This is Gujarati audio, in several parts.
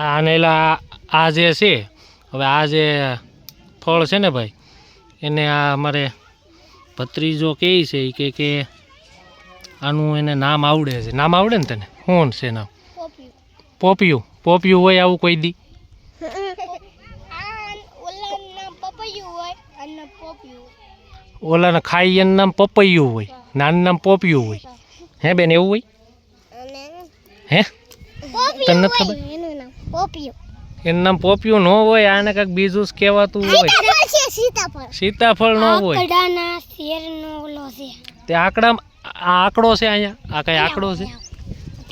આને એલા આ જે છે હવે આ જે ફળ છે ને ભાઈ એને આ અમારે ભત્રીજો કહે છે કે કે આનું એને નામ આવડે છે. નામ આવડે ને તને? શું છે નામ? પોપિયું. પોપિયું. હોય આવું કોઈ દી? ઓલાને ખાઈ એનું નામ પપૈયું હોય નાનું નામ પોપિયું હોય. હે બેન એવું હોય? હે? તને નથી ખબર? એનું નામ પોપિયું ન હોય આને કંઈક બીજું જ કહેવાતું હોય. સીતાફળ ન હોય. તે આકડા આ આંકડો છે અહીંયા? આ કઈ આંકડો છે?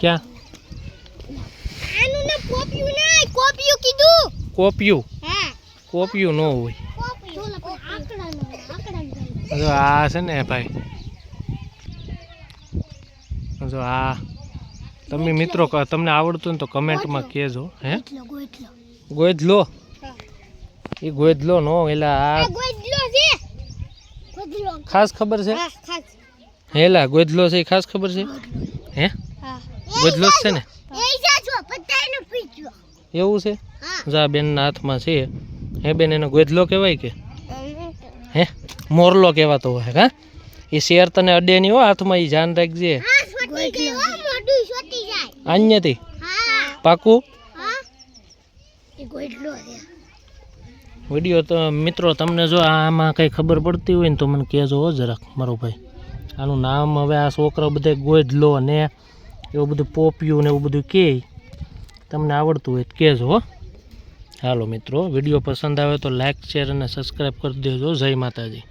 ક્યાં? કોપિયું કોપિયું. ન હોય. જો આ છે ને ભાઈ. જો આ. તમે મિત્રો તમને આવડતું ને તો કમેન્ટમાં કહેજો હે? ગોયધલો એ ગોયધલો નો એલા આ ખાસ ખબર છે? હેલા ગોયધલો છે એ ખાસ ખબર છે? હે? ગોયધલો છે ને? એવું છે? જા બેનના હાથમાં છે. હે બેન એનો ગોયધલો કહેવાય કે? હે? મોરલો કહેવાતો હોય હા? એ શેર તને અડે નહીં હો હાથમાં એ જાન રાખજે. અહીંયાથી પાકું વીડિયો તો મિત્રો તમને જો આમાં કંઈ ખબર પડતી હોય ને તો મને કહેજો હો જરાક મારો ભાઈ. આનું નામ હવે આ છોકરા બધા ગોજલો ને એવું બધું પોપિયું ને એવું બધું કહે તમને આવડતું હોય તો કહેજો હો. હાલો મિત્રો વીડિયો પસંદ આવે તો લાઇક શેર અને સબસ્ક્રાઈબ કરી દેજો. જય માતાજી.